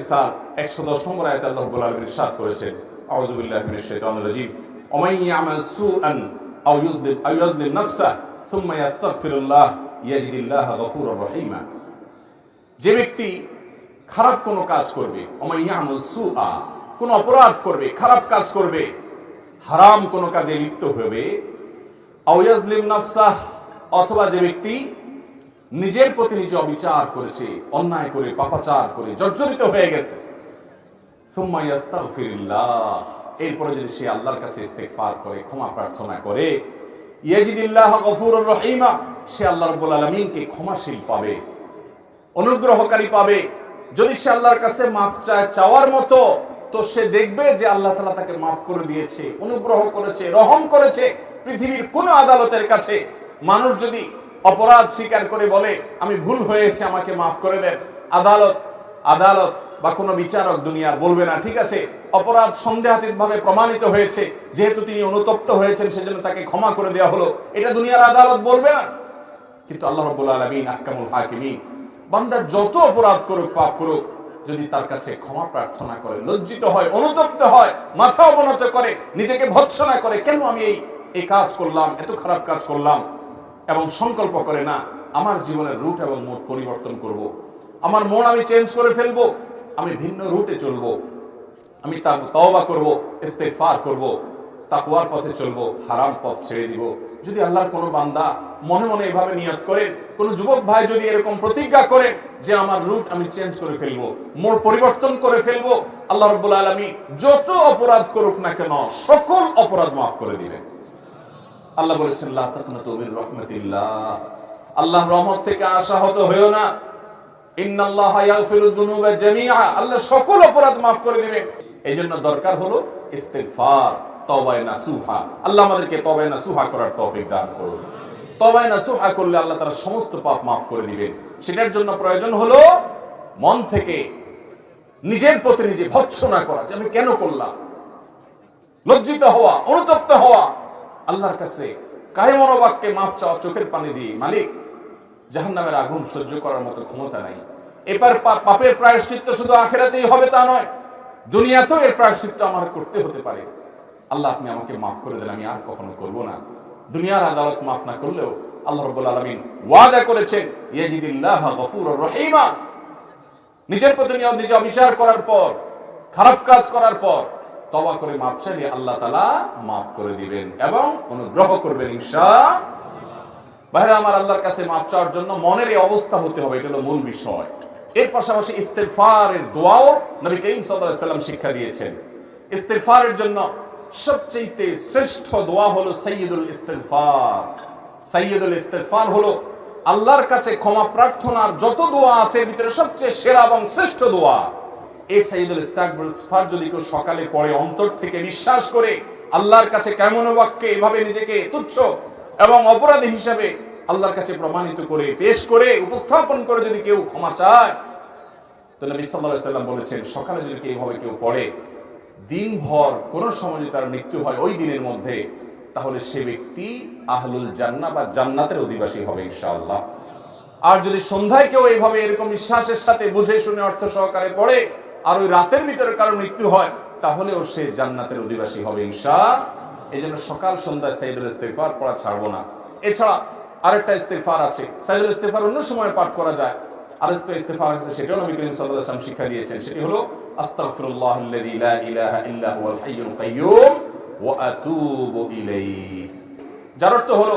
নিসা 110 নম্বর আয়াতে আল্লাহ রাব্বুল আলামিন ইরশাদ করেছেন। আউযু বিল্লাহি মিনাশ শাইতানির রাজীম। ওমান ইয়ামাল সুআন আও ইউযলিম আও ইউযলিম নাফসাহ থুম্মা ইয়াস্তাগফিরুল্লাহ, ইয়াজিদিল্লাহ গফুরুর রহিমা। যে ব্যক্তি খারাপ কোনো কাজ করবে ওমান ইয়ামাল সুআ, কোনো অপরাধ করবে, খারাপ কাজ করবে, হারাম কোনো কাজে লিপ্ত হবে অথবা যে ব্যক্তি নিজের প্রতি নিজে অবিচার করেছে, অন্যায় করে পাপাচার করে জর্জরিত হয়ে গেছে। এরপরে যদি সে আল্লাহর কাছে ইস্তেগফার করে, ক্ষমা প্রার্থনা করে, ইয়াজিদিল্লাহ গফুরুর রহিমা। সে আল্লাহ রাব্বুল আলামিনকে ক্ষমাশীল পাবে, অনুগ্রহকারী পাবে। যদি সে আল্লাহর কাছে মাফ চায়, চাওয়ার মতো, তো সে দেখবে যে আল্লাহ তাআলা তাকে মাফ করে দিয়েছে, অনুগ্রহ করেছে, রহম করেছে পৃথিবীর কোন আদালতের কাছে। মানুষ যদি অপরাধ স্বীকার করে বলে, আমি ভুল হয়েছে, আমাকে মাফ করে দেন। আদালত আদালত বা কোনো বিচারক দুনিয়ার বলবে না, ঠিক আছে, অপরাধ সন্দেহাতীত ভাবে প্রমাণিত হয়েছে। যেহেতু তিনি অনুতপ্ত হয়েছেন, সেজন্য তাকে ক্ষমা করে দেওয়া হলো। এটা দুনিয়ার আদালত বলবে না। কিন্তু আল্লাহ রাব্বুল আলামিন, আহকামুল হাকিমিন, বান্দা যত অপরাধ করুক, পাপ করুক, যদি তার কাছে ক্ষমা প্রার্থনা করে, লজ্জিত হয়, অনুতপ্ত হয়, মাথা অবনত করে, নিজেকে ভৎসনা করে, কেন আমি এই কাজ করলাম, এত খারাপ কাজ করলাম? এবং সংকল্প করে, না, আমার জীবনের রুট এবং মোট পরিবর্তন করব। আমার মন আমি চেঞ্জ করে ফেলব। আমি ভিন্ন রুটে চলবো। আমি তা তওবা করব, ইস্তেগফার করব, তাকওয়ার পথে চলবো, হারাম পথ ছেড়ে দিব। যদি আল্লাহর কোনো বান্দা মনে মনে এভাবে নিয়ত করে, কোনো যুবক ভাই যদি এরকম প্রতিজ্ঞা করে যে, আমার রুট আমি চেঞ্জ করে ফেলব মোর পরিবর্তন করে ফেলব, আল্লাহ রাব্বুল আলামিন যত অপরাধ করুক না কেন, সকল অপরাধ মাফ করে দিবেন। আল্লাহ বলেছেন তাকনাতু আল্লাহ রহমত থেকে আশাহত হয়েও না। আল্লাহ সকল অপরাধ মাফ করে দিবেন এইজন্য দরকার হলো নাসুহা। আল্লাহ আমাদেরকে তওবায়ে নাসুহা করার তওবায়ে নাসুহা করলে আল্লাহ সমস্ত পাপ মাফ করে সেটার জন্য প্রয়োজন হলো মন থেকে নিজের প্রতি নিজে ভৎসনা করা যে আমি কেন করলাম? লজ্জিত হওয়া, অনুতপ্ত হওয়া। আল্লাহর কাছে কায় মনোবাক্যে মাপ চাওয়া চোখের পানি দিয়ে, মালিক, জাহান্নামের আগুন সহ্য করার মতো ক্ষমতা নাই। এবার পাপের প্রায়শ্চিত্ত শুধু আখেরাতেই হবে তা নয়, দুনিয়াতেও এর প্রায়শ্চিত্ত আমার করতে হতে পারে। আল্লাহ, আপনি আমাকে মাফ করে দেন, আমি আর কখনো করব না। দুনিয়ার আদালত মাফ না করলেও আল্লাহ রাব্বুল আলামিন ওয়াদা করেছেন, ইয়াজিদিল্লাহ গফুরুর রহিমা। নিজের প্রতি নিয়ত, নিজে অবিচার করার পর, খারাপ কাজ করার পর তবা করে মাপ চাইলে আল্লাহ তালা মাফ করে দিবেন এবং অনুগ্রহ করবেন ইনশা বাইরে আমার আল্লাহর কাছে মাপ চাওয়ার জন্য মনের এই অবস্থা হতে হবে, এটা হলো মূল বিষয়। এর পাশাপাশি ইস্তেগফারের দোয়াও নবী করিম সাল্লাম শিক্ষা দিয়েছেন। ইস্তেগফারের জন্য সবচেয়ে শ্রেষ্ঠ দোয়া হলো সাইয়্যিদুল ইস্তেগফার। সাইয়্যিদুল ইস্তেগফার হলো আল্লাহর কাছে ক্ষমা প্রার্থনার যত দোয়া আছে, এর ভিতরে সবচেয়ে সেরা এবং শ্রেষ্ঠ দোয়া। এই যদি কেউ সকালে পড়ে, অন্তর থেকে বিশ্বাস করে আল্লাহর কাছে কেমন বাক্যে এভাবে নিজেকে তুচ্ছ এবং অপরাধী হিসাবে আল্লাহর কাছে প্রমাণিত করে, পেশ করে, উপস্থাপন করে যদি কেউ ক্ষমা চায়। তো নবী বলেছেন, সকালে যদি কেউ কেউ পড়ে, দিনভর কোন সময় যদি তার মৃত্যু হয় ওই দিনের মধ্যে, তাহলে সে ব্যক্তি আহলুল জান্না বা জান্নাতের অধিবাসী হবে ইনশাআল্লাহ। আর যদি সন্ধ্যায় কেউ এইভাবে এরকম বিশ্বাসের সাথে বুঝে শুনে অর্থ সহকারে পড়ে আর ওই রাতের ভিতরে কারও মৃত্যু হয়, তাহলেও সে জান্নাতের অধিবাসী হবে ইনশা। এই জন্য সকাল সন্ধ্যায় সাইদুল ইস্তেফার পড়া ছাড়বো না। এছাড়া আরেকটা ইস্তেফার আছে। সাইদুল ইস্তেফার অন্য সময় পাঠ করা যায়। আরেকটা ইস্তেফার আছে, সেটাও নবী করিম সাল্লাল্লাহু শিক্ষা দিয়েছেন। সেটি হলো ইলাহা যার অর্থ হলো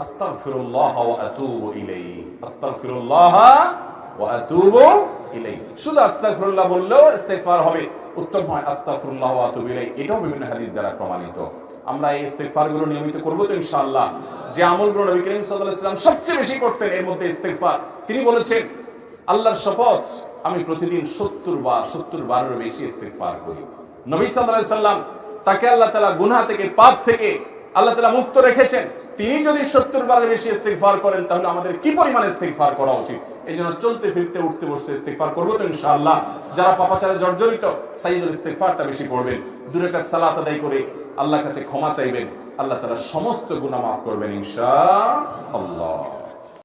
এটাও বিভিন্ন দ্বারা প্রমাণিত। আমরা এই নিয়মিত যে ওয়াসাল্লাম সবচেয়ে বেশি করতেন, এর মধ্যে তিনি বলেছেন, আল্লাহর শপথ আমি প্রতিদিন সত্তর বার, সত্তর বারের বেশি ইস্তেগফার করি। নবী সাল্লাম তাকে আল্লাহ তাআলা গুনাহ থেকে পাপ থেকে আল্লাহ মুক্ত রেখেছেন। তিনি যদি সত্তর বারের বেশি ইস্তেকফার করেন, তাহলে আমাদের কি পরিমাণ ইস্তেকফার করা উচিত? এই জন্য চলতে ফিরতে, উঠতে বসতে ইস্তেকফার করব তো ইনশাআল্লাহ। যারা পাপাচারে জর্জরিত সাইদুল ইস্তেকফারটা বেশি পড়বেন। দূরে কাজ সালাত আদায় করে আল্লাহর কাছে ক্ষমা চাইবেন। আল্লাহ তারা সমস্ত গুণা মাফ করবেন ইনশাআল্লাহ।